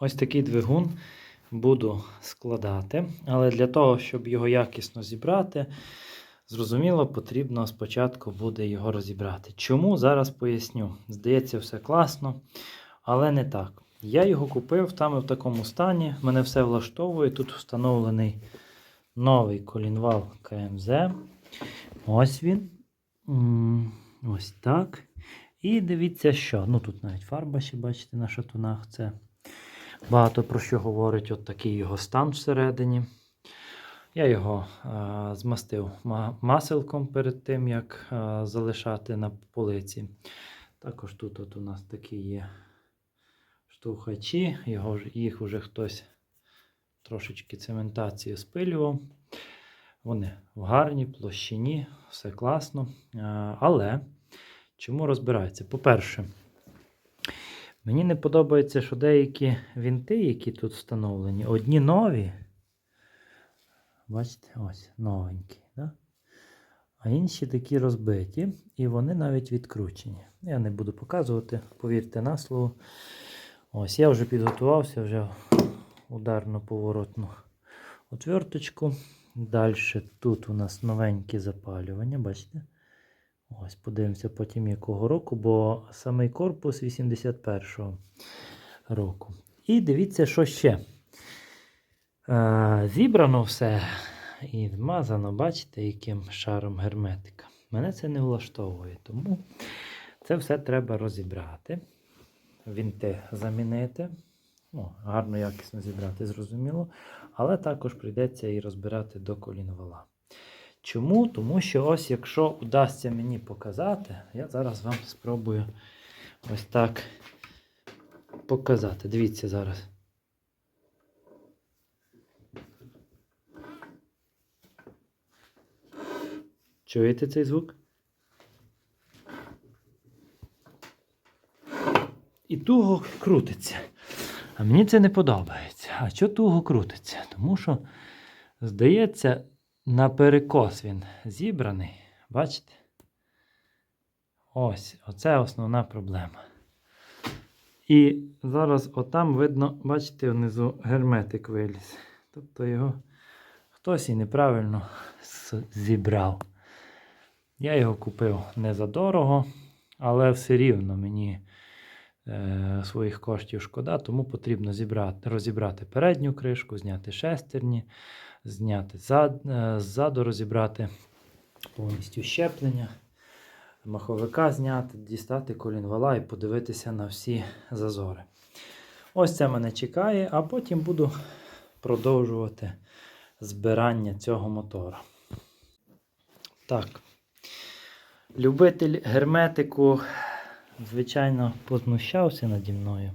Ось такий двигун буду складати, але для того, щоб його якісно зібрати, зрозуміло, потрібно спочатку буде його розібрати. Чому? Зараз поясню. Здається, все класно, але не так. Я його купив там і в такому стані. Мене все влаштовує. Тут встановлений новий колінвал КМЗ. Ось він. Ось так. І дивіться, що. Ну тут навіть фарба ще бачите на шатунах. Це багато про що говорить. От такий його стан всередині. Я його е, змастив ма- маселком перед тим, як е, залишати на полиці. Також тут от у нас такі є штовхачі, його, їх вже хтось трошечки цементацією спилював. Вони в гарній площині, все класно. Е, Але чому розбираються? По-перше, мені не подобається, що деякі вінти, які тут встановлені, одні нові. Бачите, ось новенькі. Да? А інші такі розбиті, і вони навіть відкручені. Я не буду показувати, повірте на слово. Ось я вже підготувався, вже ударно поворотну отверточку. Далі тут у нас новенькі запалювання, бачите? Ось, подивимося потім якого року, бо самий корпус 81-го року. І дивіться, що ще. Е, зібрано все і змазано, бачите, яким шаром герметика. Мене це не влаштовує, тому це все треба розібрати. Вінти замінити. Ну, гарно, якісно зібрати, зрозуміло. Але також прийдеться і розбирати до колінвала. Чому? Тому що ось якщо удасться мені показати, я зараз вам спробую ось так показати. Дивіться зараз. Чуєте цей звук? І туго крутиться. А мені це не подобається. А що туго крутиться? Тому що, здається, на перекос він зібраний. Бачите? Ось, оце основна проблема. І зараз отам видно, бачите, внизу герметик виліз. Тобто його хтось і неправильно зібрав. Я його купив не за дорого, але все рівно мені е, своїх коштів шкода, тому потрібно зібрати, розібрати передню кришку, зняти шестерні, зняти е, ззаду, розібрати повністю щеплення, маховика зняти, дістати колінвала і подивитися на всі зазори. Ось це мене чекає, а потім буду продовжувати збирання цього мотора. Так. Любитель герметику, звичайно, познущався наді мною.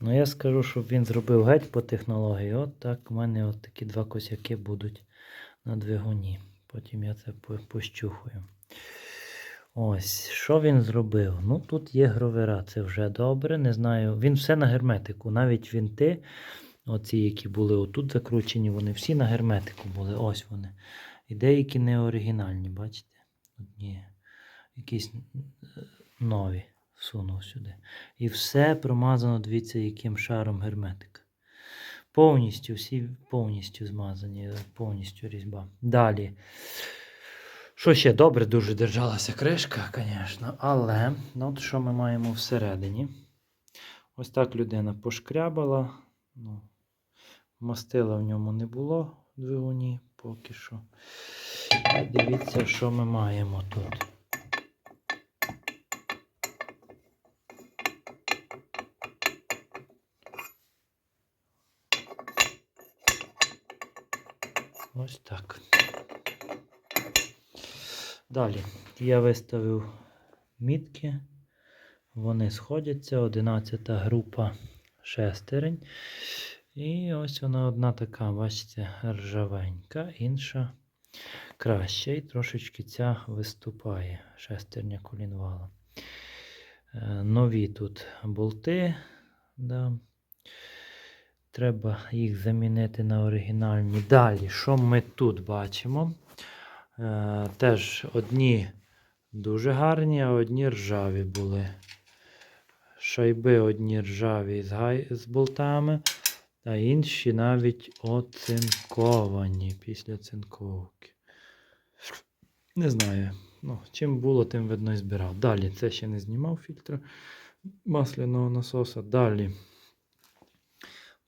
Ну, я скажу, щоб він зробив геть по технології. От так у мене от такі два косяки будуть на двигуні. Потім я це по- пощухаю. Ось, що він зробив? Ну, тут є гровера, це вже добре. Не знаю. Він все на герметику. Навіть вінти, оці, які були отут закручені, вони всі на герметику були. Ось вони. І деякі не оригінальні, бачите? Одні якісь е, нові всунув сюди. І все промазано, дивіться, яким шаром герметика. Повністю, всі повністю змазані, повністю різьба. Далі. Що ще добре дуже держалася кришка, звісно, але ну, от що ми маємо всередині? Ось так людина пошкрябала. Ну, мастила в ньому не було двигуні поки що. І дивіться, що ми маємо тут. Ось так. Далі я виставив мітки. Вони сходяться. 11 група шестерень. І ось вона одна така, бачите, ржавенька, інша краща. І трошечки ця виступає шестерня колінвала. Е, Нові тут болти. Да. Треба їх замінити на оригінальні. Далі, що ми тут бачимо? Е, теж одні дуже гарні, а одні ржаві були шайби одні ржаві з, гай... з болтами, а інші навіть оцинковані після цинковки. Не знаю. Ну, чим було, тим видно і збирав. Далі це ще не знімав фільтр масляного насоса. Далі.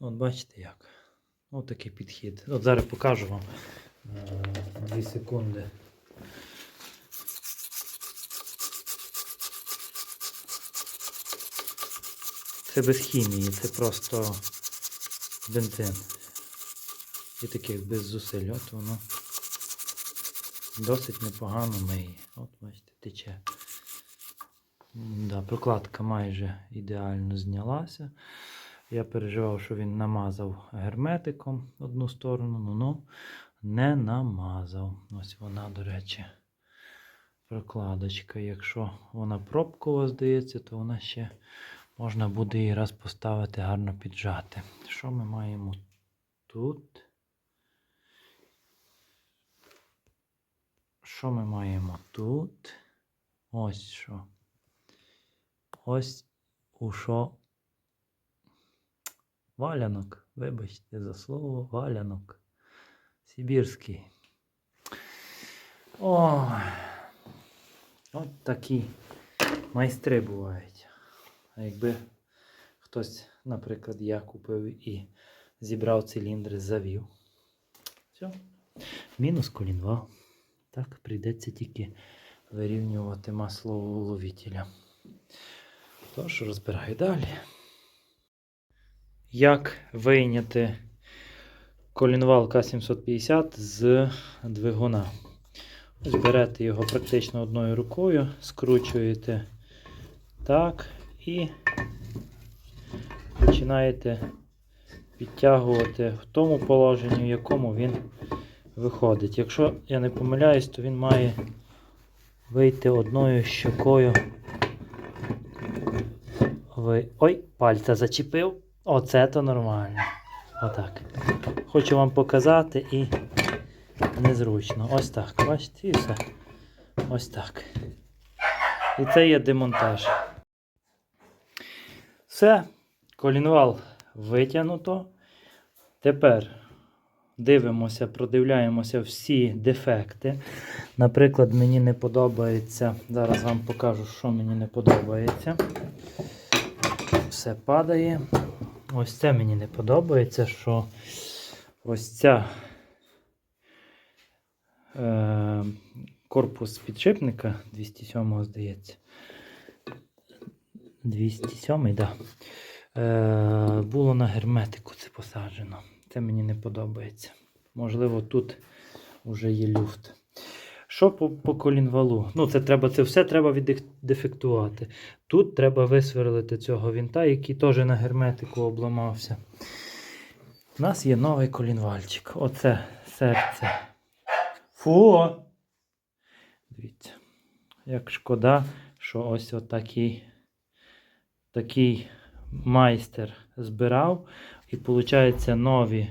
От бачите як. Ось такий підхід. От зараз покажу вам. е, Дві секунди. Це без хімії, це просто бензин. І таких без зусиль. От воно досить непогано миє. От бачите, тече. Да, прокладка майже ідеально знялася. Я переживав, що він намазав герметиком одну сторону, ну ну не намазав. Ось вона, до речі, прокладочка. Якщо вона пробкова, здається, то вона ще можна буде її раз поставити, гарно піджати. Що ми маємо тут? Що ми маємо тут? Ось що. Ось у що валянок. Вибачте за слово валянок. Сибірський. О, от такі майстри бувають. А якби хтось, наприклад, я купив і зібрав циліндри, завів. Все. Мінус колінвал. Так, прийдеться тільки вирівнювати масло уловителя. Тож, розбираю далі. Як вийняти колінвал К750 з двигуна? Ось берете його практично одною рукою, скручуєте так і починаєте підтягувати в тому положенні, в якому він виходить. Якщо я не помиляюсь, то він має вийти одною щокою. Ой, пальця зачепив. Оце то нормально. Отак. Хочу вам показати і незручно. Ось так. Бачите, і все. Ось так. І це є демонтаж. Все. Колінвал витягнуто. Тепер дивимося, продивляємося всі дефекти. Наприклад, мені не подобається. Зараз вам покажу, що мені не подобається. Все падає. Ось це мені не подобається, що ось ця е, корпус підшипника 207 здається. 207, так. Да. Е, було на герметику це посаджено. Це мені не подобається. Можливо, тут вже є люфт. Що по, по колінвалу? Ну, це треба, це все треба віддефектувати. Тут треба висверлити цього вінта, який теж на герметику обламався. У нас є новий колінвальчик. Оце серце. Фу! Дивіться. Як шкода, що ось отакий такий майстер збирав. І виходить нові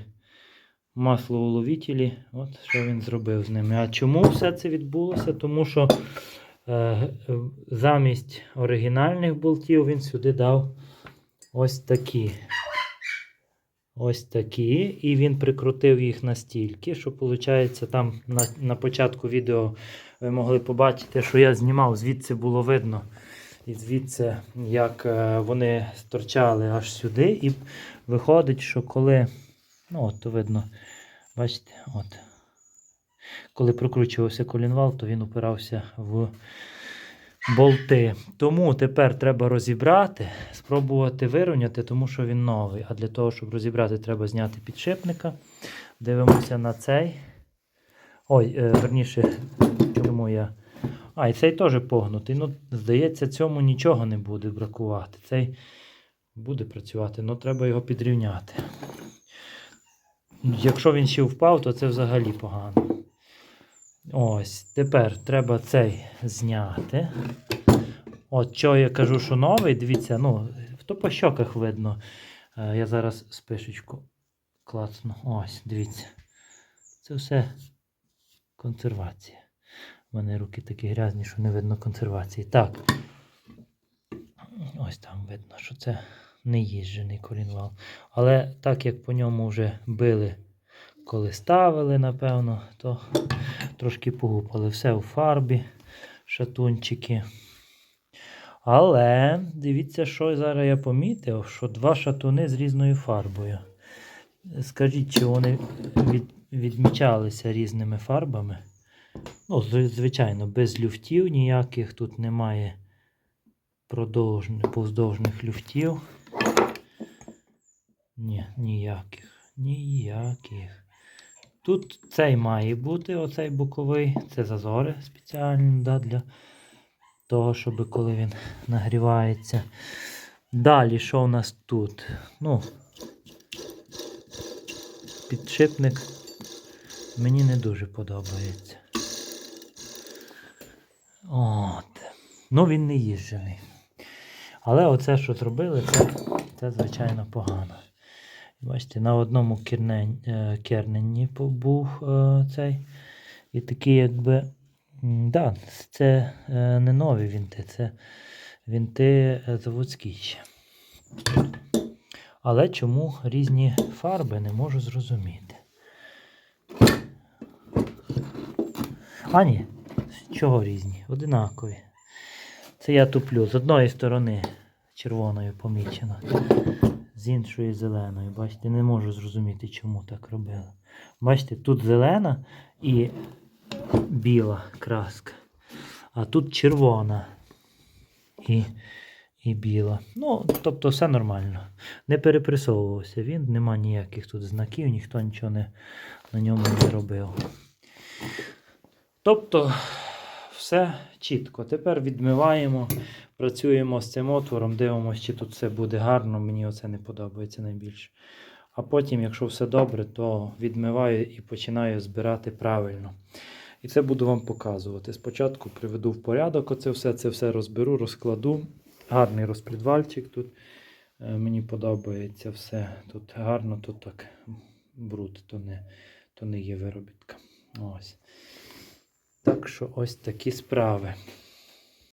маслоуловителі. От що він зробив з ними. А чому все це відбулося? Тому що е, замість оригінальних болтів він сюди дав ось такі. Ось такі. І він прикрутив їх настільки, що виходить, там на, на початку відео ви могли побачити, що я знімав, звідси було видно. І звідси, як е, вони торчали аж сюди, і виходить, що коли, ну от то видно, бачите, от, коли прокручувався колінвал, то він упирався в болти. Тому тепер треба розібрати, спробувати вирівняти, тому що він новий. А для того, щоб розібрати, треба зняти підшипника. Дивимося на цей. Ой, е, верніше, чому я. А, і цей теж погнутий. Ну, здається, цьому нічого не буде бракувати. Цей буде працювати, але треба його підрівняти. Якщо він ще впав, то це взагалі погано. Ось, тепер треба цей зняти. От що я кажу, що новий, дивіться, ну, то по щоках видно. Е, Я зараз спишечку клацну. Ось, дивіться. Це все консервація. У мене руки такі грязні, що не видно консервації. Так. Ось там видно, що це не їжджений колінвал. Але так як по ньому вже били, коли ставили, напевно, то трошки погупали. Все у фарбі, шатунчики. Але дивіться, що зараз я помітив, що два шатуни з різною фарбою. Скажіть, чи вони від, відмічалися різними фарбами? Ну, звичайно, без люфтів ніяких тут немає продовжних, повздовжних люфтів. Ні, ніяких. Ніяких. Тут цей має бути, оцей боковий. Це зазори спеціальні да, для того, щоб коли він нагрівається. Далі, що у нас тут? Ну, підшипник мені не дуже подобається. От. Ну, він не їжджений. Але оце, що зробили, це, це звичайно погано. Бачите, на одному кернен, е, керненні був е, цей. І такі, якби. Да, це е, не нові вінти, це вінти заводські. Але чому різні фарби не можу зрозуміти. А ні, чого різні? Одинакові. Це я туплю. З одної сторони червоною помічено, з іншої зеленою. Бачите, не можу зрозуміти, чому так робили. Бачите, тут зелена і біла краска, а тут червона і, і біла. Ну, тобто все нормально. Не перепресовувався він, нема ніяких тут знаків, ніхто нічого не, на ньому не робив. Тобто, все чітко. Тепер відмиваємо, працюємо з цим отвором, дивимося, чи тут все буде гарно. Мені оце не подобається найбільше. А потім, якщо все добре, то відмиваю і починаю збирати правильно. І це буду вам показувати. Спочатку приведу в порядок оце все, це все розберу, розкладу. Гарний розпредвальчик тут. Е, Мені подобається все. Тут гарно, тут так бруд, то не, то не є виробітка. Ось. Так що ось такі справи.